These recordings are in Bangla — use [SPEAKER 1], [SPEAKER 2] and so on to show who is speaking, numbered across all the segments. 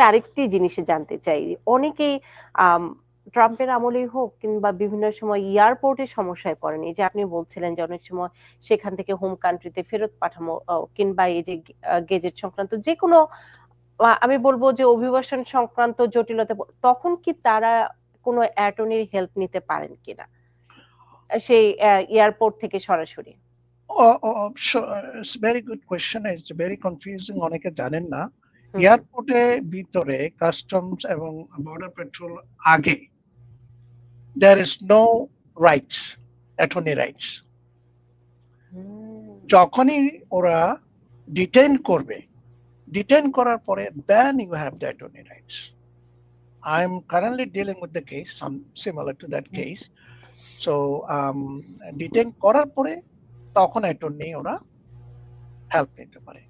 [SPEAKER 1] আরেকটি জিনিসে জানতে চাই। অনেকেই ট্রাম্পের আমলেই হোক কিংবা বিভিন্ন সময় এয়ারপোর্টে সমস্যায় পড়েন। এই যে আপনি বলছিলেন যে অনেক সময় সেখান থেকে হোম কান্ট্রিতে ফেরত পাঠানো কিংবা এই যে গেজেট সংক্রান্ত যেকোনো, আ, আমি বলব যে অভিবাসন সংক্রান্ত জটিলতা তখন কি তারা কোনো অ্যাটর্নির হেল্প নিতে পারেন কিনা? সেই এয়ারপোর্ট থেকে সরাসরি?
[SPEAKER 2] Very good question it's very confusing অনেকে জানেন না। এয়ারপোর্টে ভিতরে কাস্টমস এবং বর্ডার পেট্রোল আগে there is no rights, attorney rights. যখনই ওরা ডিটেইন করবে, ডিটেইন করার পরে then you have the attorney rights. I am currently dealing with the case, some similar to that
[SPEAKER 1] hmm.
[SPEAKER 2] case. So, um, করার পরে তখন attorney ওরা হেল্প নিতে পারে।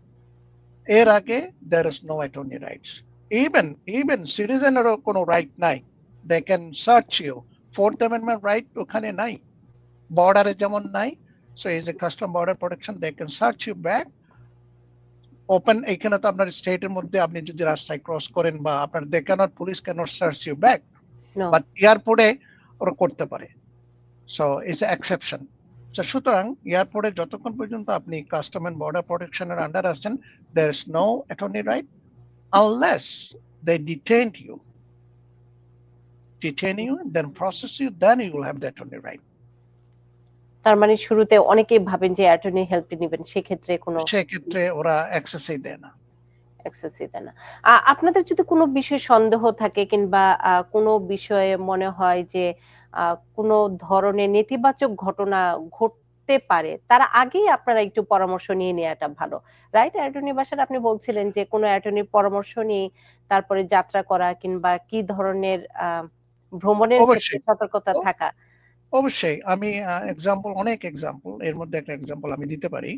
[SPEAKER 2] এর আগে there is no attorney rights even even সিটিজেনেরও কোনো রাইট নাই। They can search you fourth amendment right ওখানে নাই। বর্ডারে যেমন নাই so is a custom border protection they can search you bag open এখানে তো আপনার স্টেটের মধ্যে আপনি যদি রাস্তায় ক্রস করেন বা আপনার they police can not search you
[SPEAKER 1] bag
[SPEAKER 2] but এয়ারপোর্টে ওরা করতে পারে। সো ইটস এক্সেপশন সুতরাং এয়ারপোর্টে যতক্ষণ পর্যন্ত আপনি কাস্টম অ্যান্ড বর্ডার প্রোটেকশন এর আন্ডার আছেন, there is no attorney right unless they detained you. Detain you, then process you, then you will have the attorney right.
[SPEAKER 1] তার মানে শুরুতে অনেকেই ভাবেন যে অ্যাটর্নি হেল্প নিবেন। সেক্ষেত্রে কোনো
[SPEAKER 2] সেক্ষেত্রে ওরা অ্যাক্সেসই দেয় না।
[SPEAKER 1] অ্যাক্সেসই দেয় না। আপনাদের যদি কোনো বিষয়ে সন্দেহ থাকে কিংবা কোনো বিষয়ে মনে হয় যে কোনো ধরনের নেতিবাচক ঘটনা ঘটতে পারে, তার আগেই আপনারা একটু পরামর্শ নিয়ে নেওয়াটা ভালো। রাইট? অ্যাটর্নি বাসার আপনি বলছিলেন যে কোনো অ্যাটর্নির পরামর্শ নিয়ে তারপরে যাত্রা করা কিংবা কি ধরনের ভ্রমণের সতর্কতা থাকা।
[SPEAKER 2] অবশ্যই আমি এক্সাম্পল অনেক এক্সাম্পল এর মধ্যে একটা এক্সাম্পল আমি দিতে পারি।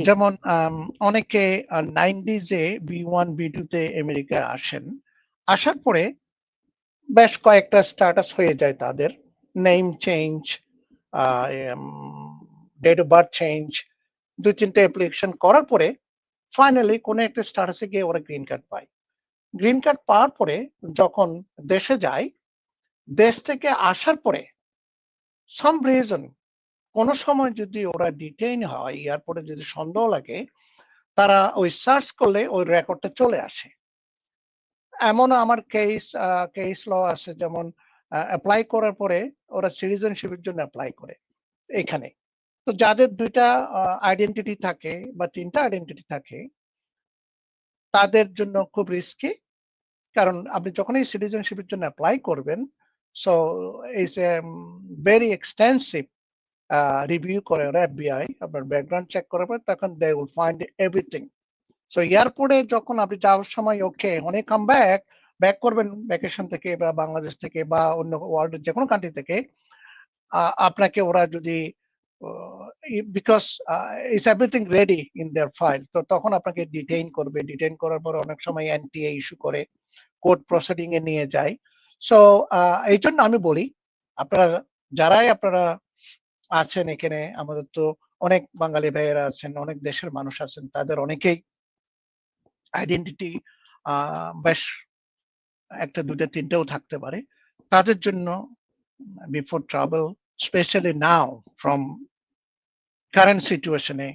[SPEAKER 2] যেমন অনেকে আ 90s এ B1, B2 তে আমেরিকায় আসেন। আসার পরে বেশ কয়েকটা স্ট্যাটাস হয়ে যায় তাদের। Name change, date of birth change ২-৩ টা অ্যাপ্লিকেশন করার পরে ফাইনালি কোনো একটা স্ট্যাটাসে গিয়ে ওরা গ্রিন কার্ড পায়। গ্রিন কার্ড পাওয়ার পরে যখন দেশে যায়, দেশ থেকে আসার পরে সাম রিজন কোনো সময় যদি ওরা ডিটেইন হয়, এয়ারপোর্টে যদি সন্দেহ লাগে, তারা ওই সার্চ করলে ওই রেকর্ডটা চলে আসে। এমনও আমার কেস কেস ল আছে যেমন অ্যাপ্লাই করার পরে ওরা সিটিজেনশিপ এর জন্য অ্যাপ্লাই করে এখানে। তো যাদের দুইটা আইডেন্টিটি থাকে বা তিনটা আইডেন্টিটি থাকে তাদের জন্য খুব রিস্কি। কারণ আপনি যখনই সিটিজেনশিপ এর জন্য অ্যাপ্লাই করবেন, so it's a very extensive review করে ওরা এফবিআই আপনার ব্যাকগ্রাউন্ড চেক করার পরে তখন they will find everything. So এয়ারপোর্টে যখন আপনি যাওয়ার সময় ওকে অনেক you ব্যাক ব্যাক করবেন ভ্যাকেশন থেকে বা বাংলাদেশ থেকে বা অন্য ওয়ার্ল্ড ওয়ার্ল্ডের যেকোনো কান্ট্রি থেকে আপনাকে ওরা যদি because uh it's everything ready in their file. তো তখন আপনাকে ডিটেইন করবে। ডিটেইন করার পর অনেক সময় এনটিএ ইস্যু করে, কোর্ট প্রসিডিং এ নিয়ে যায়। সো এই জন্য আমি বলি আপনারা যারাই আপনারা আছেন এখানে আমাদের তো অনেক বাঙালি ভাইয়েরা আছেন, অনেক দেশের মানুষ আছেন। তাদের অনেকেই আইডেন্টিটি বেশ ১ টা ২ টা ৩ টাও থাকতে পারে। তাদের জন্য before travel specially now from current সিচুয়েশনে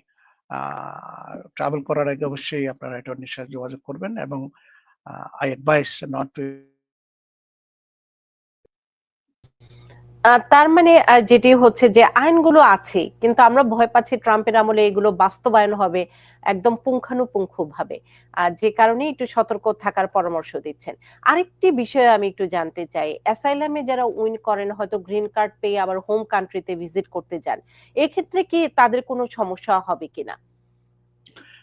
[SPEAKER 2] ট্রাভেল করার আগে অবশ্যই আপনারা অ্যাটর্নির সাথে যোগাযোগ করবেন এবং আই অ্যাডভাইস নট not
[SPEAKER 1] তার মানে যেটি হচ্ছে যে আইনগুলো আছেই। কিন্তু আমরা ভয় পাচ্ছি ট্রাম্পের আমলে এগুলো বাস্তবায়ন হবে একদম পুঙ্খানুপুঙ্খ ভাবে আর যে কারণে একটু সতর্ক থাকার পরামর্শ দিচ্ছেন। আরেকটি বিষয় আমি একটু জানতে চাই। অ্যাসাইলাম যারা উইন করেন হয়তো গ্রিন কার্ড পেয়ে আবার হোম কান্ট্রিতে ভিজিট করতে যান। এক্ষেত্রে কি তাদের কোনো সমস্যা হবে কিনা?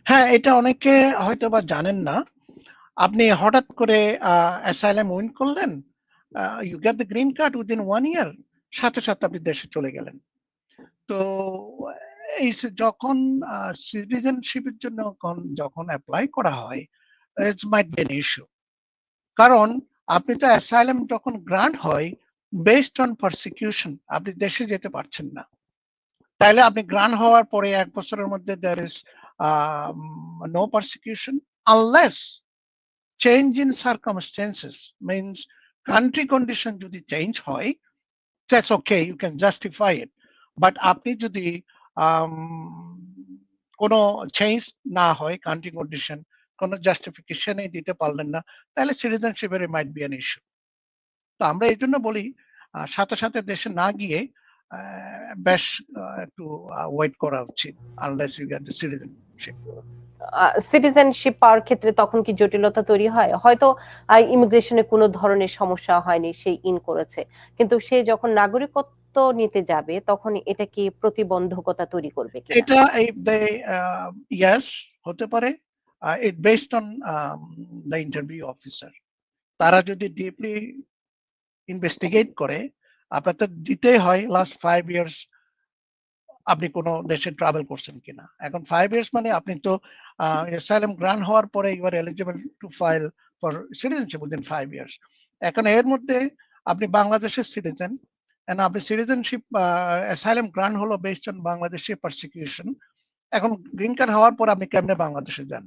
[SPEAKER 2] হ্যাঁ, এটা অনেকে হয়তো বা জানেন না। আপনি হঠাৎ করে অ্যাসাইলাম উইন করলেন। You get the green card within 1 year সাথে, সাথে আপনি দেশে চলে গেলেন। তো এই যখন আ সিটিজেনশিপ এর জন্য যখন অ্যাপ্লাই করা হয়, ইটস মাইট বি ইস্যু। কারণ আপনি তো অ্যাসাইলাম যখন গ্রান্ট হয় বেসড অন পারসিকিউশন আপনি দেশে যেতে পারছেন না। তাইলে আপনি গ্রান্ট হওয়ার পরে এক বছরের মধ্যে is um no persecution unless change in circumstances means country condition যদি চেঞ্জ হয় that's okay you can justify it but আপনি যদি কোনো চেঞ্জ না হয় কান্ট্রি কন্ডিশন কোনো জাস্টিফিকেশনই দিতে পারলেন না, তাহলে সিটিজেনশিপের মাইট বি অ্যান ইস্যু তো আমরা এই জন্য বলি সাথে সাথে দেশে না গিয়ে বেশ একটু ওয়েট করা উচিত unless you get the citizenship
[SPEAKER 1] citizenship পাওয়ার ক্ষেত্রে তখন কি জটিলতা তৈরি হয়? হয়তো ইমিগ্রেশনে কোনো ধরনের সমস্যা হয়নি, সে ইন করেছে। কিন্তু সে যখন নাগরিকত্ব নিতে যাবে, তখন এটা কি প্রতিবন্ধকতা তৈরি করবে
[SPEAKER 2] এটা ইয়াস হতে পারে। It based on the interview officer তারা যদি ডিপলি ইনভেস্টিগেট করে, আপনার তো দিতেই হয় লাস্ট ফাইভ ইয়ার্স আপনি কোনো দেশে ট্রাভেল করছেন কিনা? এখন ফাইভ ইয়ার্স মানে আপনি তো অ্যাসাইলাম গ্রান্ট হওয়ার পরে you are eligible to file for citizenship within five years এখন এর মধ্যে আপনি বাংলাদেশের সিটিজেন and আপনি সিটিজেনশিপ অ্যাসাইলাম গ্রান্ট হলো বেসড অন বাংলাদেশি পারসিকিউশন এখন গ্রিন কার্ড হওয়ার পর আপনি কেমনে বাংলাদেশে যান?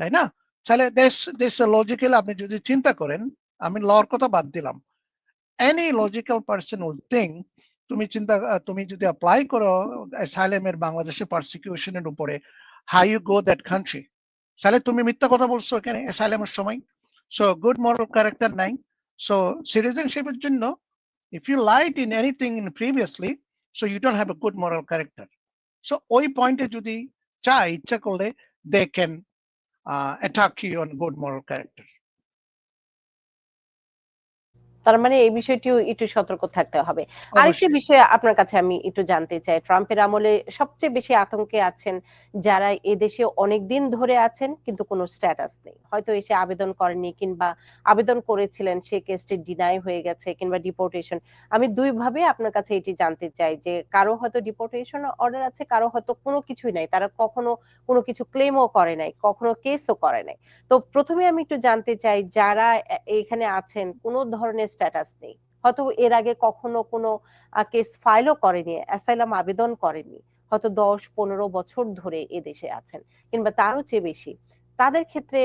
[SPEAKER 2] তাই না? তাহলে দেশ দেশ লজিক্যাল আপনি যদি চিন্তা করেন, আমি লর কথা বাদ দিলাম। Any logical person will think তুমি চিন্তা তুমি যদি অ্যাপ্লাই করো অ্যাসাইলামের বাংলাদেশের পারসিকিউশনের উপরে how you go that country তাহলে তুমি মিথ্যা কথা বলছো এখানে অ্যাসাইলামের সময় সো গুড মরাল ক্যারেক্টার নাই সো সিটিজেনশিপের জন্য if you lied in anything in previously, so you don't have a good moral character. So ওই পয়েন্টে যদি চায় ইচ্ছা করলে they can uh, attack you on good moral character.
[SPEAKER 1] তার মানে এই বিষয়টিও একটু সতর্ক থাকতে হবে। আরেকটি। বিষয় আপনার কাছে আমি একটু জানতে চাই ট্রাম্পের আমলে সবচেয়ে বেশি আতঙ্কে আছেন যারা এদেশে অনেক দিন ধরে আছেন কিন্তু কোনো স্ট্যাটাস নেই। হয়তো এসে আবেদন করেননি কিংবা আবেদন করেছিলেন সে কেসটি ডিনাই হয়ে গেছে কিংবা ডিপোর্টেশন আমি দুই ভাবে আপনার কাছে এটি জানতে চাই যে কারও হয়তো ডিপোর্টেশন অর্ডার আছে কারও হয়তো কোনো কিছুই নাই। তারা কখনো কোনো কিছু ক্লেমও করে নাই কখনো কেসও করে নাই। তো প্রথমে আমি একটু জানতে চাই যারা এখানে আছেন কোনো ধরনের স্ট্যাটাস নেই হয়তো এর আগে কখনো কোনো কেস ফাইলও করেনি অ্যাসাইলাম আবেদন করেনি হয়তো দশ পনেরো বছর ধরে এ দেশে আছেন কিংবা তারও চেয়ে বেশি তাদের ক্ষেত্রে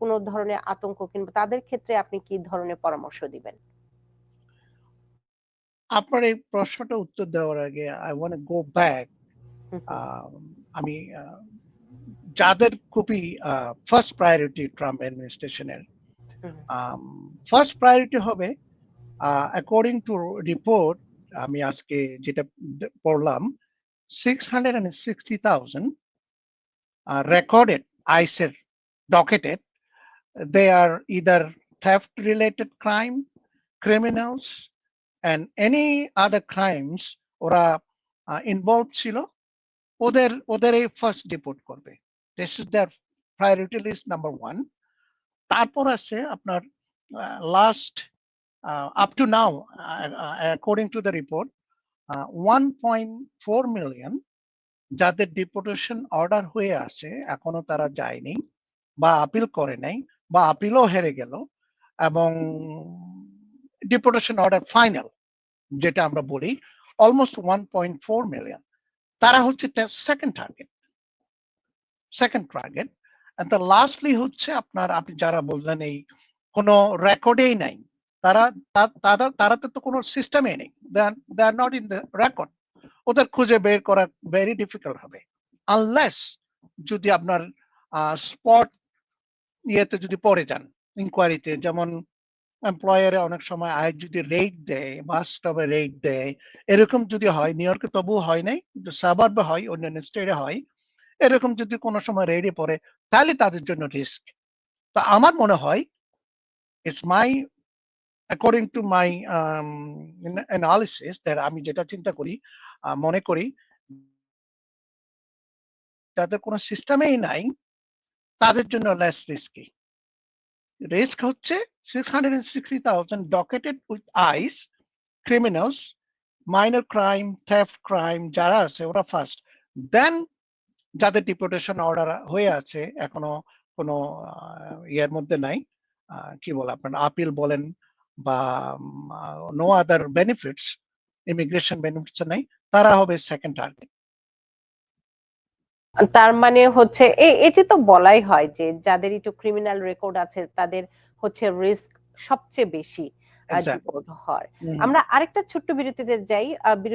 [SPEAKER 1] কোনো ধরনের আতঙ্ক কিংবা তাদের ক্ষেত্রে আপনি কি ধরনের পরামর্শ দিবেন
[SPEAKER 2] আপনার এই প্রশ্নটা উত্তর দেওয়ার আগে আই ওয়ান্ট গো ব্যাক। আমি যাদের খুবই ফার্স্ট প্রায়োরিটি ট্রাম্প অ্যাডমিনিস্ট্রেশনের। ফার্স্ট প্রায়োরিটি হবে অ্যাকর্ডিং টু রিপোর্ট আমি আজকে যেটা দে- পড়লাম six hundred and sixty thousand recorded আইসের docketed they are either theft related crime, criminals, and any other crimes ওরা ইনভলভ ছিল, ওদের ওদের এই ফার্স্ট ডিপোর্ট করবে। This is their priority list number one তারপর আছে আপনার last up to now according to the report one point four million যাদের ডিপোটেশন অর্ডার হয়ে আছে, এখনও তারা যায়নি বা আপিল করে নাই বা আপিলও হেরে গেল এবং ডিপোটেশন অর্ডার ফাইনাল যেটা আমরা বলি almost one point four million তারা হচ্ছে second target second target the lastly হচ্ছে আপনার আপনি যারা বললেন এই কোনো রেকর্ডেই নাই, তারা তা- তারা তারা তো কোনো সিস্টেমে নেই। They are not in the record ওদের খুঁজে বের করা ভেরি ডিফিকাল্ট হবে। আনলেস যদি আপনার স্পট ইয়েতে যদি পড়ে যান ইনকোয়ারিতে যেমন এমপ্লয়ারে অনেক সময় আয় যদি রেট দেয় বাস স্টপে রেট দেয়, এরকম যদি হয় নিউ ইয়র্কে তবু হয় নাই কিন্তু সাবার্বে হয়, অন্যান্য স্টেটে হয় এরকম যদি কোনো সময় রেডে পড়ে, তাহলে তাদের জন্য রিস্ক। তো আমার মনে হয় it's my according to my analysis আমি যেটা চিন্তা করি মনে করি যাদের কোনো সিস্টেমেই নাই, তাদের জন্য লেস রিস্কি রিস্ক হচ্ছে six hundred sixty thousand docketed with ICE criminals minor crime theft crime যারা আছে ওরা ফার্স্ট দেন যাদের ডিপোর্টেশন অর্ডার হয়ে আছে এখনও কোনো ইয়ের মধ্যে নাই কি বলে আপনার আপিল বলেন বা no other benefits immigration benefits নাই তারা হবে সেকেন্ড টার্গেট
[SPEAKER 1] তার মানে হচ্ছে এটি তো বলাই হয় যে যাদের একটু ক্রিমিনাল রেকর্ড আছে তাদের হচ্ছে রিস্ক সবচেয়ে বেশি
[SPEAKER 2] হুম।
[SPEAKER 1] আমরা আরেকটা ছোট্ট বিরতিতে যাই